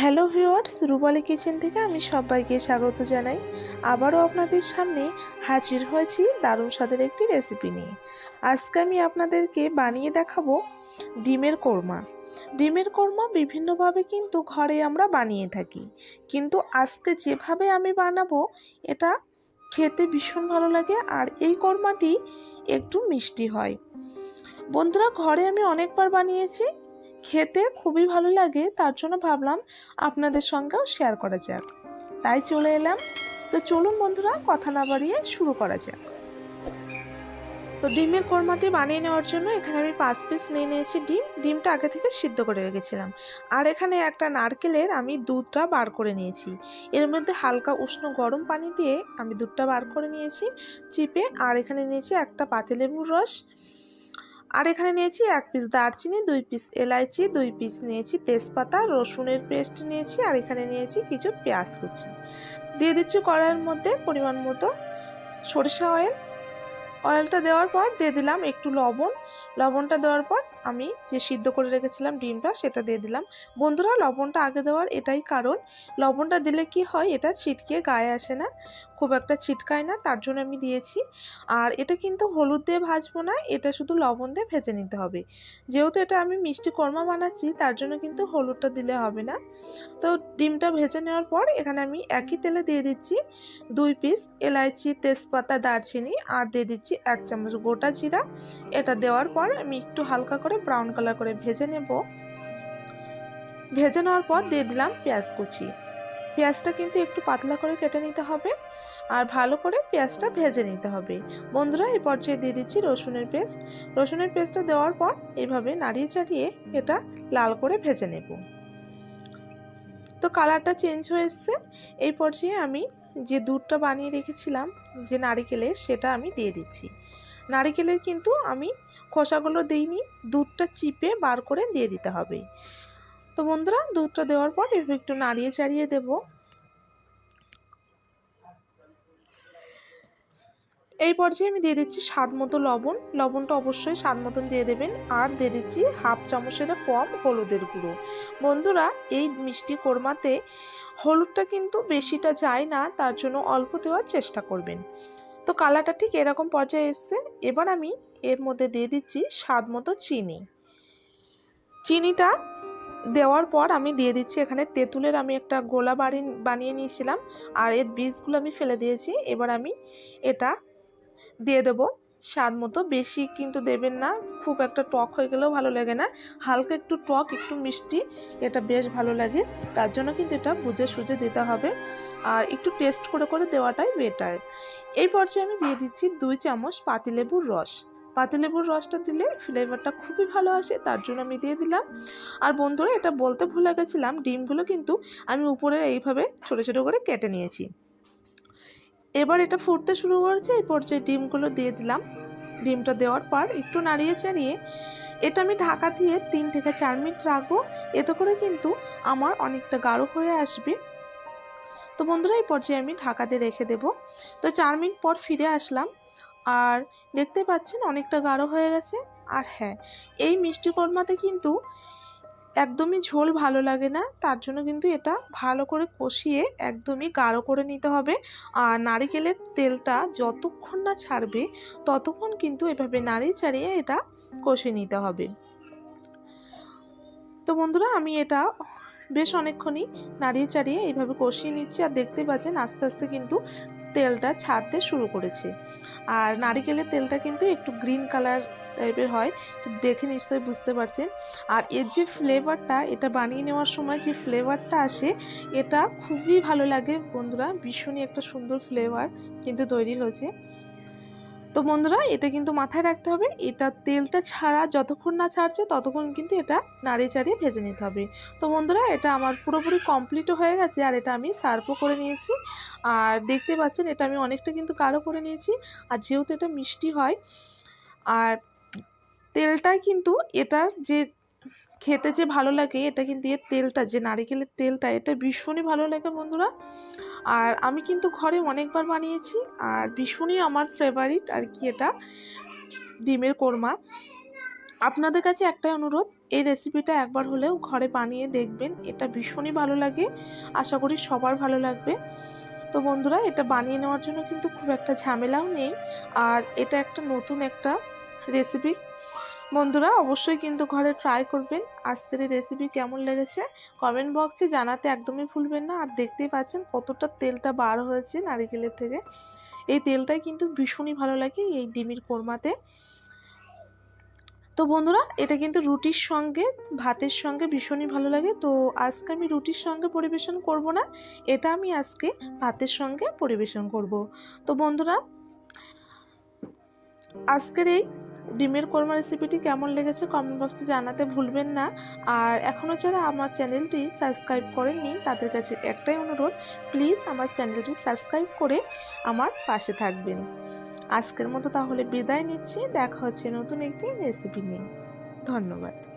Hello viewers, রুবালি kitchen থেকে আমি সবাইকে স্বাগত জানাই। আবারও আপনাদের সামনে হাজির হয়েছি দারুণ স্বাদের একটি রেসিপি নিয়ে। আজকে আমি আপনাদেরকে বানিয়ে দেখাবো ডিমের কোরমা। ডিমের কোরমা বিভিন্নভাবে কিন্তু ঘরে আমরা বানিয়ে থাকি। কিন্তু আজকে যেভাবে আমি বানাবো, এটা খেতে ভীষণ ভালো লাগে আর এই কোরমাটি একটু মিষ্টি হয়। বন্ধুরা, ঘরে আমি অনেকবার বানিয়েছি। খেতে খুবই ভালো লাগে, তার জন্য ভাবলাম আপনাদের সঙ্গেও শেয়ার করা যাক। তাই চলে এলাম। তো চলুন বন্ধুরা, কথা না বাড়িয়ে শুরু করা যাক। তো ডিমের কোরমাটি বানিয়ে নেওয়ার জন্য এখানে আমি পাঁচ পিস নিয়ে নিয়েছি ডিম। ডিমটা আগে থেকে সিদ্ধ করে রেখেছিলাম। আর এখানে একটা নারকেলের আমি দুধটা বার করে নিয়েছি। এর মধ্যে হালকা উষ্ণ গরম পানি দিয়ে আমি দুধটা বার করে নিয়েছি, চিপে। আর এখানে নিয়েছি একটা পাতিলেবুর রস। আর এখানে নিয়েছি এক পিস দারচিনি, দুই পিস এলাইচি, দুই পিস নিয়েছি তেজপাতা, রসুনের পেস্ট নিয়েছি আর এখানে নিয়েছি কিছু পেঁয়াজ কুচি। দিয়ে দিচ্ছি কড়াইয়ের মধ্যে পরিমাণ মতো সরিষা অয়েল অয়েলটা দেওয়ার পর দিয়ে দিলাম একটু লবণ। লবণটা দেওয়ার পর আমি যে সিদ্ধ করে রেখেছিলাম ডিমটা সেটা দিয়ে দিলাম। বন্ধুরা, লবণটা আগে দেওয়ার এটাই কারণ। লবণটা দিলে কি হয়, এটা ছিটকে গায়ে আসে না, খুব একটা ছিটকায় না, তার জন্য আমি দিয়েছি। আর এটা কিন্তু হলুদ দিয়ে ভাজবো না, এটা শুধু লবণ দিয়ে ভেজে নিতে হবে। যেহেতু এটা আমি মিষ্টি কর্মা বানাচ্ছি, তার জন্য কিন্তু হলুদটা দিলে হবে না। তো ডিমটা ভেজে নেওয়ার পর এখানে আমি একই তেলে দিয়ে দিচ্ছি দুই পিস এলাইচি, তেজপাতা, দারচিনি, আর দিয়ে দিচ্ছি এক চামচ গোটা জিরা। এটা দেওয়ার পর আমি একটু হালকা করে ব্রাউন কালার করে ভেজে নেব। ভেজে নেওয়ার পর দিয়ে দিলাম পেঁয়াজ কুচি। পেঁয়াজটা কিন্তু একটু পাতলা করে কেটে নিতে হবে আর ভালো করে পেঁয়াজটা ভেজে নিতে হবে। বন্ধুরা, এই পর্যায়ে দিয়ে দিচ্ছি রসুনের পেস্ট। রসুনের পেস্টটা দেওয়ার পর এইভাবে নাড়িয়ে চাড়িয়ে এটা লাল করে ভেজে নেব। তো কালারটা চেঞ্জ হয়ে এসছে। এই পর্যায়ে আমি যে দুধটা বানিয়ে রেখেছিলাম, যে নারিকেলের, সেটা আমি দিয়ে দিচ্ছি। নারিকেলের কিন্তু আমি খোসাগুলো দিইনি, দুধটা চিপে বার করে দিয়ে দিতে হবে। তো বন্ধুরা, দুধটা দেওয়ার পর একটু নাড়িয়ে চাড়িয়ে দেবো। এই পর্যায়ে আমি দিয়ে দিচ্ছি স্বাদ মতো লবণ। লবণটা অবশ্যই স্বাদ মতন দিয়ে দেবেন। আর দিয়ে দিচ্ছি হাফ চামচের কম হলুদের গুঁড়ো। বন্ধুরা, এই মিষ্টি কোরমাতে হলুদটা কিন্তু বেশিটা যায় না, তার জন্য অল্প দেওয়ার চেষ্টা করবেন। তো কালারটা ঠিক এরকম পর্যায়ে এসছে। এবার আমি এর মধ্যে দিয়ে দিচ্ছি স্বাদ মতো চিনি। চিনিটা দেওয়ার পর আমি দিয়ে দিচ্ছি এখানে তেঁতুলের আমি একটা গোলা বাড়ি, বানিয়ে নিয়েছিলাম। আর এর বীজগুলো আমি ফেলে দিয়েছি। এবার আমি এটা দিয়ে দেবো। স্বাদ মতো বেশি কিন্তু দেবেন না। খুব একটা টক হয়ে গেলেও ভালো লাগে না। হালকা একটু টক, একটু মিষ্টি, এটা বেশ ভালো লাগে। তার জন্য কিন্তু এটা বুঝে সুঝে দিতে হবে। আর একটু টেস্ট করে করে দেওয়াটাই বেটার এই পর্যায়ে আমি দিয়ে দিচ্ছি দুই চামচ পাতিলেবুর রস। পাতিলেবুর রসটা দিলে ফ্লেভারটা খুবই ভালো আসে, তার জন্য আমি দিয়ে দিলাম। আর বন্ধুরা, এটা বলতে ভুলে গেছিলাম, ডিমগুলো কিন্তু আমি উপরে এইভাবে ছোটো ছোটো করে কেটে নিয়েছি। এবার এটা ফুটতে শুরু করেছে, এই পর্যায়ে ডিমগুলো দিয়ে দিলাম। ডিমটা দেওয়ার পর একটু নাড়িয়ে চাড়িয়ে এটা আমি ঢাকা দিয়ে তিন থেকে চার মিনিট রাখব। এতে করে কিন্তু আমার অনেকটা গাঢ় হয়ে আসবে। তো বন্ধুরা, এই পর্যায়ে আমি ঢাকাতে রেখে দেব। তো চার মিনিট পর ফিরে আসলাম। আর দেখতে পাচ্ছেন অনেকটা গাঢ় হয়ে গেছে। আর হ্যাঁ এই মিষ্টি কর্মাতে কিন্তু একদমই ঝোল ভালো লাগে না। তার জন্য কিন্তু এটা ভালো করে কষিয়ে একদমই গাঢ় করে নিতে হবে। আর নারিকেলের তেলটা যতক্ষণ না ছাড়বে, ততক্ষণ কিন্তু এভাবে নাড়িয়ে চাড়িয়ে এটা কষে নিতে হবে। তো বন্ধুরা, আমি এটা বেশ অনেকক্ষণই নাড়িয়ে চাড়িয়ে এইভাবে কষিয়ে নিচ্ছি আর দেখতে পাচ্ছেন আস্তে আস্তে কিন্তু তেলটা ছাড়তে শুরু করেছে। আর নারিকেলের তেলটা কিন্তু একটু গ্রিন কালার টাইপের হয়, তো দেখে নিশ্চয়ই বুঝতে পারছেন। আর এর যে ফ্লেভারটা, এটা বানিয়ে নেওয়ার সময় যে ফ্লেভারটা আসে, এটা খুবই ভালো লাগে বন্ধুরা। ভীষণই একটা সুন্দর ফ্লেভার কিন্তু তৈরি হয়েছে। তো বন্ধুরা, এটা কিন্তু মাথায় রাখতে হবে, এটা তেলটা ছাড়া যতক্ষণ না ছাড়ছে ততক্ষণ কিন্তু এটা নাড়িয়ে চাড়িয়ে ভেজে নিতে হবে। তো বন্ধুরা, এটা আমার পুরোপুরি কমপ্লিটও হয়ে গেছে আর এটা আমি সার্ভও করে নিয়েছি। আর দেখতে পাচ্ছেন, এটা আমি অনেকটা কিন্তু কারও করে নিয়েছি। আর যেহেতু এটা মিষ্টি হয়, আর তেলটাই কিন্তু এটার যে খেতে যে ভালো লাগে, এটা কিন্তু এর তেলটা, যে নারিকেলের তেলটা, এটা ভীষণই ভালো লাগে বন্ধুরা। আর আমি কিন্তু ঘরে অনেকবার বানিয়েছি, আর ভীষণই আমার ফেভারিট আর কি এটা, ডিমের কোরমা। আপনাদের কাছে একটাই অনুরোধ, এই রেসিপিটা একবার হলেও ঘরে বানিয়ে দেখবেন, এটা ভীষণই ভালো লাগে, আশা করি সবার ভালো লাগবে। তো বন্ধুরা, এটা বানিয়ে নেওয়ার জন্য কিন্তু খুব একটা ঝামেলাও নেই, আর এটা একটা নতুন একটা রেসিপি বন্ধুরা, অবশ্যই কিন্তু ঘরে ট্রাই করবেন। আজকের এই রেসিপি কেমন লেগেছে? কমেন্ট বক্সে জানাতে একদমই ভুলবেন না। আর দেখতেই পাচ্ছেন কতটা তেলটা বার হয়েছে নারিকেলের থেকে। এই তেলটাই কিন্তু ভীষণই ভালো লাগে এই ডিমির কোরমাতে। তো বন্ধুরা, এটা কিন্তু রুটির সঙ্গে, ভাতের সঙ্গে ভীষণই ভালো লাগে। তো আজকে আমি রুটির সঙ্গে পরিবেশন করব না, এটা আমি আজকে ভাতের সঙ্গে পরিবেশন করব। তো বন্ধুরা, আজকের এই ডিমের কোরমা রেসিপিটি কেমন লেগেছে কমেন্ট বক্সে জানাতে ভুলবেন না। আর এখনও যারা আমার চ্যানেলটি সাবস্ক্রাইব করেননি, তাদের কাছে একটাই অনুরোধ প্লিজ আমার চ্যানেলটি সাবস্ক্রাইব করে আমার পাশে থাকবেন। আজকের মতো তাহলে বিদায় নিচ্ছি, দেখা হচ্ছে নতুন একটি রেসিপি নিয়ে। ধন্যবাদ।